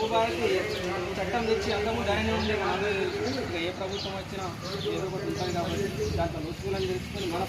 భూభారతి చట్టం తెచ్చి అందరూ ధైర్యం ఉండే మన అందరూ ఏ ప్రభుత్వం వచ్చినా ఏదో ఒకటి ఉంటుంది కాబట్టి దాంట్లో నొచ్చుకోవాలని తెలుసుకొని మన